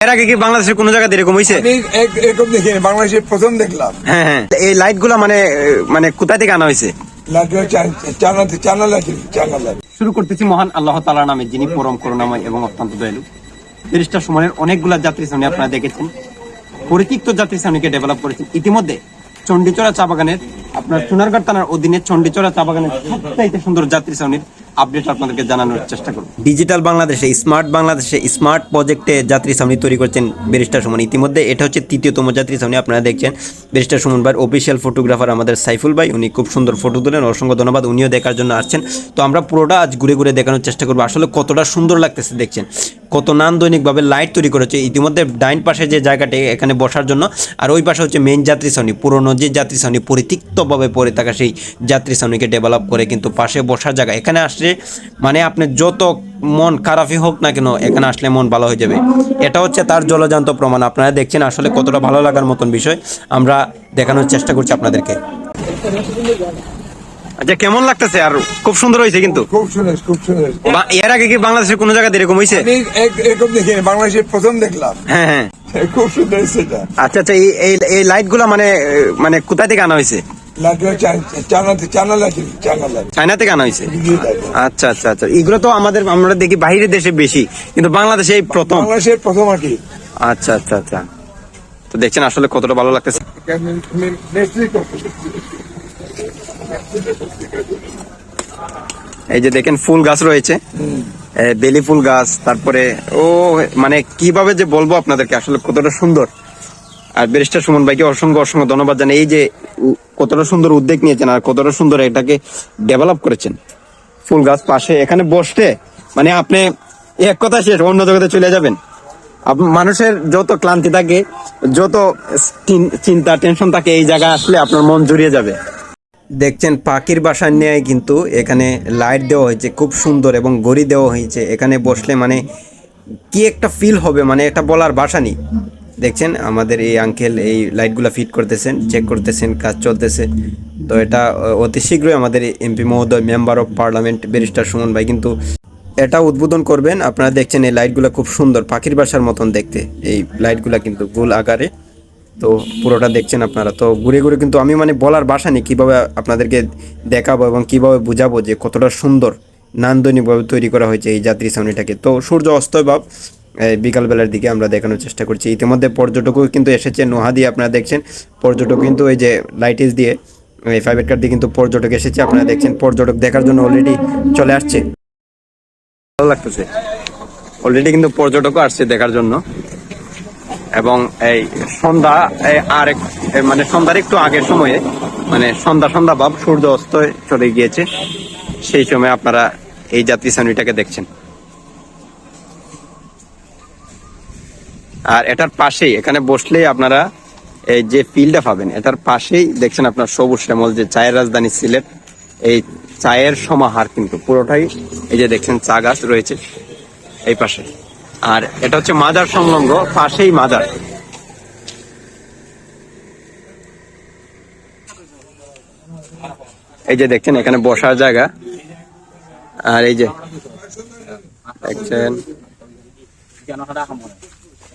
এর আগে কি বাংলাদেশের কোনো জায়গাতে এরকম হয়েছে এরকম দেখিনি বাংলাদেশে প্রথম দেখলাম। হ্যাঁ হ্যাঁ। এই লাইটগুলা মানে মানে কোথা থেকে আনা হয়েছে শুরু করতেছি মহান আল্লাহ তালা নামে যিনি পরম করুণাময় এবং অত্যন্ত দয়ালু। তিরিশটা সময়ের অনেকগুলা যাত্রী শ্রেণি আপনারা দেখেছেন। পরিতিক্ত যাত্রী শ্রেণীকে ডেভেলপ করেছেন। ইতিমধ্যে চণ্ডীচড়া চা বাগানের আপনার সোনারগাঁ থানার অধীনে চণ্ডীচড়া চা বাগানের সবচাইতে সুন্দর যাত্রী শ্রেণির আপডেট আপনাদেরকে জানানোর চেষ্টা করব। ডিজিটাল বাংলাদেশে, স্মার্ট বাংলাদেশে, স্মার্ট প্রজেক্টে যাত্রী সামনি তৈরি করছেন ব্যারিস্টার সুমন। ইতিমধ্যে এটা হচ্ছে তৃতীয়তম যাত্রী সামনি আপনারা দেখছেন। ব্যারিস্টার সুমন ভাই অফিসিয়াল ফটোগ্রাফার আমাদের সাইফুল ভাই, উনি খুব সুন্দর ফটো তোলেন। অসংখ্য ধন্যবাদ, উনিও দেখার জন্য আসছেন। তো আমরা পুরোটা আজ ঘুরে ঘুরে দেখানোর চেষ্টা করব। আসলে কতটা সুন্দর লাগতেছে দেখছেন। কত নান্দনিকভাবে লাইট তৈরি করেছে। ইতিমধ্যে ডাইন পাশে যে জায়গাটি, এখানে বসার জন্য। আর ওই পাশে হচ্ছে মেইন যাত্রী শ্রেণি পুরনো যে যাত্রী শ্রেণি পরিতিক্তভাবে পড়ে থাকা সেই যাত্রী শ্রেণীকে ডেভেলপ করে কিন্তু পাশে বসার জায়গা। এখানে আসলে মানে আপনি যত মন খারাপই হোক না কেন এখানে আসলে মন ভালো হয়ে যাবে। এটা হচ্ছে তার জলজান্ত প্রমাণ। আপনারা দেখছেন আসলে কতটা ভালো লাগার মতন বিষয়। আমরা দেখানোর চেষ্টা করছি আপনাদেরকে। আচ্ছা কেমন লাগতেছে আর খুব সুন্দর হয়েছে কিন্তু? খুব সুন্দর খুব সুন্দর। এর আগে কি বাংলাদেশের কোনো জায়গাতে এরকম হয়েছে? এরকম দেখিনি বাংলাদেশে প্রথম দেখলাম। হ্যাঁ হ্যাঁ। খুব সুন্দর সেটা আচ্ছা আচ্ছা এই এই এই লাইটগুলা মানে মানে কোথা থেকে আনা হয়েছে? লাইটগুলো চানা চানা লাগে চানা লাগে চায়না থেকে আনা হয়েছে আচ্ছা আচ্ছা আচ্ছা। এগুলো তো আমাদের আমরা দেখি বাইরের দেশে বেশি কিন্তু বাংলাদেশে এই প্রথম। বাংলাদেশের প্রথম আর কি। আচ্ছা আচ্ছা আচ্ছা। তো দেখছেন আসলে কতটা ভালো লাগতেছে। এই যে দেখেন ফুল গাছ রয়েছে। বেলি ফুল গাছ তারপরে ও মানে কীভাবে যে বলব আপনাদেরকে আসলে কতটা সুন্দর। আর ব্যারিস্টার সুমন ভাইকে অসংখ্য অসংখ্য ধন্যবাদ জানাই। এই যে কতটা সুন্দর উদ্যোগ নিয়েছেন আর কতটা সুন্দর এটাকে ডেভেলপ করেছেন। ফুল গাছ পাশে, এখানে বসতে মানে আপনি এক কথা শেষ, অন্য জগতে চলে যাবেন। মানুষের যত ক্লান্তি থাকে, যত চিন- চিন্তা টেনশন থাকে, এই জায়গায় আসলে আপনার মন জুড়িয়ে যাবে। দেখছেন, পাখির বাসার নিয়ে কিন্তু এখানে লাইট দেওয়া হয়েছে, খুব সুন্দর এবং গড়ি দেওয়া হয়েছে। এখানে বসলে মানে কি একটা ফিল হবে মানে এটা বলার বাসা নেই। দেখছেন, আমাদের এই আঙ্কেল এই লাইটগুলো ফিট করতেছেন চেক করতেছেন, কাজ চলতেছে। তো এটা অতি শীঘ্রই আমাদের এমপি মহোদয় member of parliament barrister Suman ভাই কিন্তু এটা উদ্বোধন করবেন। আপনারা দেখছেন এই লাইটগুলো খুব সুন্দর, পাখির বাসার মতন দেখতে। এই লাইটগুলো কিন্তু গোল আকারে। তো পুরোটা দেখছেন আপনারা। তো ঘুরে ঘুরে কিন্তু আমি মানে বলার বাসা নেই কীভাবে আপনাদেরকে দেখাবো এবং কীভাবে বুঝাবো যে কতটা সুন্দর, নান্দনিকভাবে তৈরি করা হয়েছে এই যাত্রী ছাউনিটাকে তো সূর্য অস্তয় ভাব বিকালবেলার দিকে আমরা দেখানোর চেষ্টা করছি। ইতিমধ্যে পর্যটকও কিন্তু এসেছে। নোহা দিয়ে আপনারা দেখছেন, পর্যটক কিন্তু এই যে লাইটিস দিয়ে, এই প্রাইভেট কার দিয়ে কিন্তু পর্যটক এসেছে। আপনারা দেখছেন, পর্যটক দেখার জন্য অলরেডি চলে আসছে। ভালো লাগতেছে। অলরেডি কিন্তু পর্যটকও আসছে দেখার জন্য। এবং এই সন্ধ্যা আর এক মানে সন্ধ্যার একটু আগের সময়ে মানে সন্ধ্যা সন্ধ্যা ভাব সূর্য অস্ত চলে গিয়েছে। সেই সময় আপনারা এই যাত্রী শ্রেণীটাকে দেখছেন। আর এটার পাশেই, এখানে বসলেই আপনারা এই যে ফিল্ডটা পাবেন, এটার পাশেই দেখছেন আপনার সবুজ শ্যামল যে চায়ের রাজধানী সিলেট, এই চায়ের সমাহার কিন্তু পুরোটাই, এই যে দেখছেন চা গাছ রয়েছে এই পাশে। আর এটা হচ্ছে মাজার সংলগ্ন, পাশেই মাজার। এই যে দেখছেন, এখানে বসার জায়গা। আর এই যে, দেখছেন।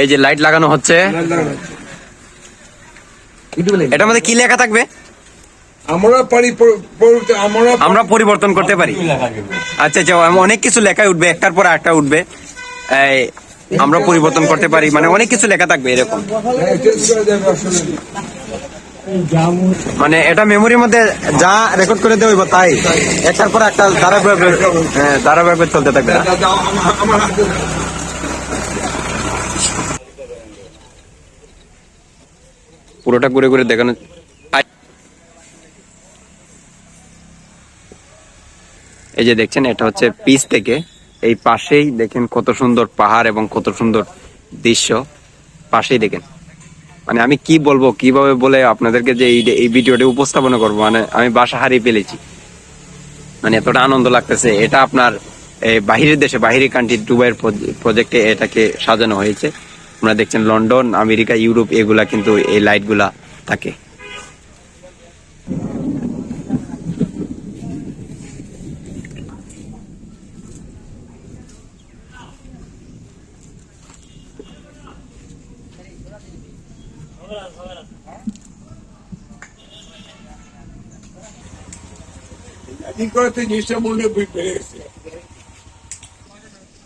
এই যে লাইট লাগানো হচ্ছে। এটার মধ্যে কি লেখা থাকবে? আমরা পারি আমরা আমরা পরিবর্তন করতে পারি। আচ্ছা আচ্ছা অনেক কিছু লেখায় উঠবে একটার পর একটা উঠবে। আমরা পরিবর্তন করতে পারি মানে অনেক কিছু লেখা থাকবে এরকম। মানে এটা মেমোরির মধ্যে যা রেকর্ড করে দেবো তাই। একটার পর একটা ধারাবাহিক হ্যাঁ, ধারাবাহিক চলতে থাকবে পুরোটা ঘুরে ঘুরে দেখানো এই যে দেখছেন এটা হচ্ছে পিস থেকে। এই পাশেই দেখেন কত সুন্দর পাহাড় এবং কত সুন্দর দৃশ্য। পাশেই দেখেন। মানে আমি কি বলব, কীভাবে বলে আপনাদেরকে যে এই ভিডিওটি উপস্থাপনা করব মানে আমি বাসা হারিয়ে ফেলেছি। মানে এতটা আনন্দ লাগতেছে। এটা আপনার বাহিরের দেশে বাহিরের কান্ট্রি দুবাইয়ের প্রজেক্টে এটাকে সাজানো হয়েছে। আপনারা দেখছেন লন্ডন, আমেরিকা, ইউরোপ, এগুলা কিন্তু এই লাইটগুলা থাকে কি করতে জিনিসটা মনে পেরে গেছে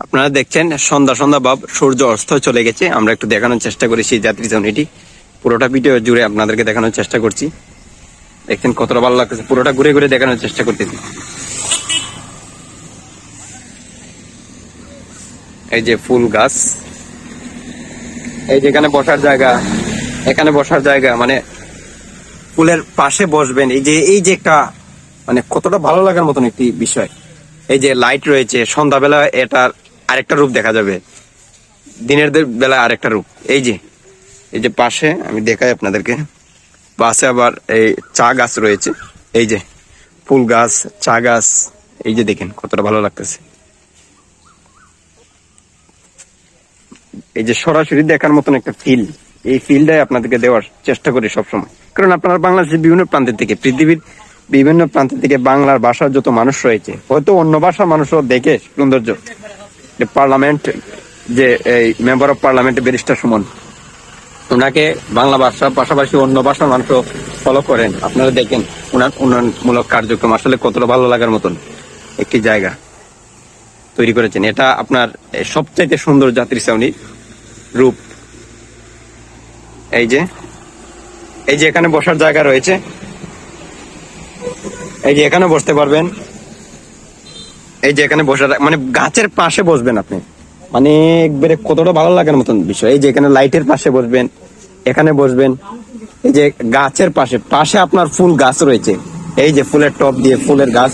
আপনারা দেখছেন সন্ধ্যা সন্ধ্যা ভাব, সূর্য অস্ত চলে গেছে। আমরা একটু দেখানোর চেষ্টা করি সেই যাত্রী জনিটি পুরোটা ভিডিও জুড়ে আপনাদেরকে দেখানোর চেষ্টা করছি। দেখছেন কতটা ভালো লাগতেছে। পুরোটা ঘুরে ঘুরে দেখানোর চেষ্টা করতেছি। এই যে ফুল গাছ। এই যেখানে বসার জায়গা। এখানে বসার জায়গা মানে ফুলের পাশে বসবেন। এই যে এই যে একটা মানে কতটা ভালো লাগার মতন একটি বিষয়। এই যে লাইট রয়েছে, সন্ধ্যাবেলা এটার আরেকটা রূপ দেখা যাবে। দিনের বেলা আরেকটা রূপ। এই যে এই যে পাশে, আমি দেখাই আপনাদেরকে। পাশে আবার এই চা গাছ রয়েছে। এই যে, ফুল গাছ, চা গাছ, এই যে দেখেন কতটা ভালো লাগতেছে। এই যে সরাসরি দেখার মতন একটা ফিল এই ফিল্ডে আপনাদেরকে দেওয়ার চেষ্টা করি সবসময়। কারণ আপনারা বাংলাদেশের বিভিন্ন প্রান্ত থেকে পৃথিবীর বিভিন্ন প্রান্ত থেকে বাংলার ভাষার যত মানুষ রয়েছে, হয়তো অন্য ভাষার মানুষও দেখে সৌন্দর্য। পার্লামেন্ট, যে এই member of parliament barrister Suman, ওনাকে বাংলা ভাষার পাশাপাশি অন্য ভাষার মানুষও ফলো করেন। আপনারা দেখেন ওনার উন্নয়নমূলক কার্যক্রম আসলে কতটা ভালো লাগার মতন একটি জায়গা তৈরি করেছেন। এটা আপনার সবচাইতে সুন্দর যাত্রী ছাউনি রূপ। এই যে এই যে এখানে বসার জায়গা রয়েছে। এই যে এখানে বসতে পারবেন। এই যে এখানে বসার মানে গাছের পাশে বসবেন আপনি। মানে একবারে কতটা ভালো লাগার মতন বিষয়। এই যে এখানে লাইটের পাশে বসবেন, এখানে বসবেন। এই যে গাছের পাশে পাশে আপনার ফুল গাছ রয়েছে। এই যে ফুলের টপ দিয়ে ফুলের গাছ।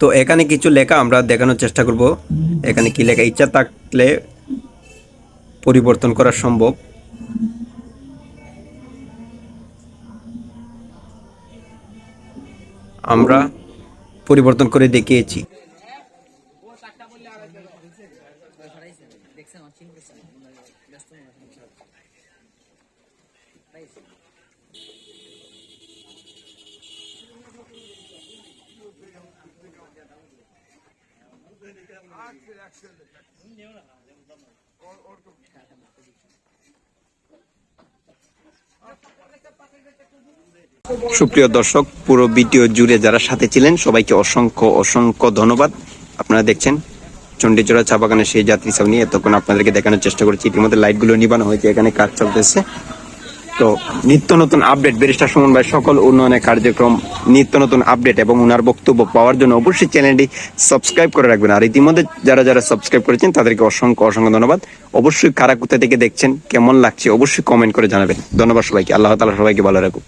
তো এখানে কিছু লেখা আমরা দেখানোর চেষ্টা করব। এখানে কি লেখা? ইচ্ছা থাকলে পরিবর্তন করা সম্ভব। আমরা পরিবর্তন করে দেখিয়েছি। সুপ্রিয় দর্শক, পুরো ভিডিও জুড়ে যারা সাথে ছিলেন, সবাইকে অসংখ্য অসংখ্য ধন্যবাদ। আপনারা দেখছেন চণ্ডীচড়া চা বাগানের সেই যাত্রী ছাউনি এতক্ষণ আপনাদেরকে দেখানোর চেষ্টা করেছি। ইতিমধ্যে লাইটগুলো নিবানো হয়েছে, এখানে কাজ চলতেছে। তো নিত্য নতুন আপডেট ব্যারিস্টার সুমন ভাই, সকল উন্নয়নের কার্যক্রম, নিত্য নতুন আপডেট এবং ওনার বক্তব্য পাওয়ার জন্য অবশ্যই চ্যানেলটি সাবস্ক্রাইব করে রাখবেন। আর ইতিমধ্যে যারা যারা সাবস্ক্রাইব করেছেন, তাদেরকে অসংখ্য অসংখ্য ধন্যবাদ। অবশ্যই কারা কোথা থেকে দেখছেন, কেমন লাগছে, অবশ্যই কমেন্ট করে জানাবেন। ধন্যবাদ সবাইকে। আল্লাহ তালা সবাইকে ভালো রাখুক।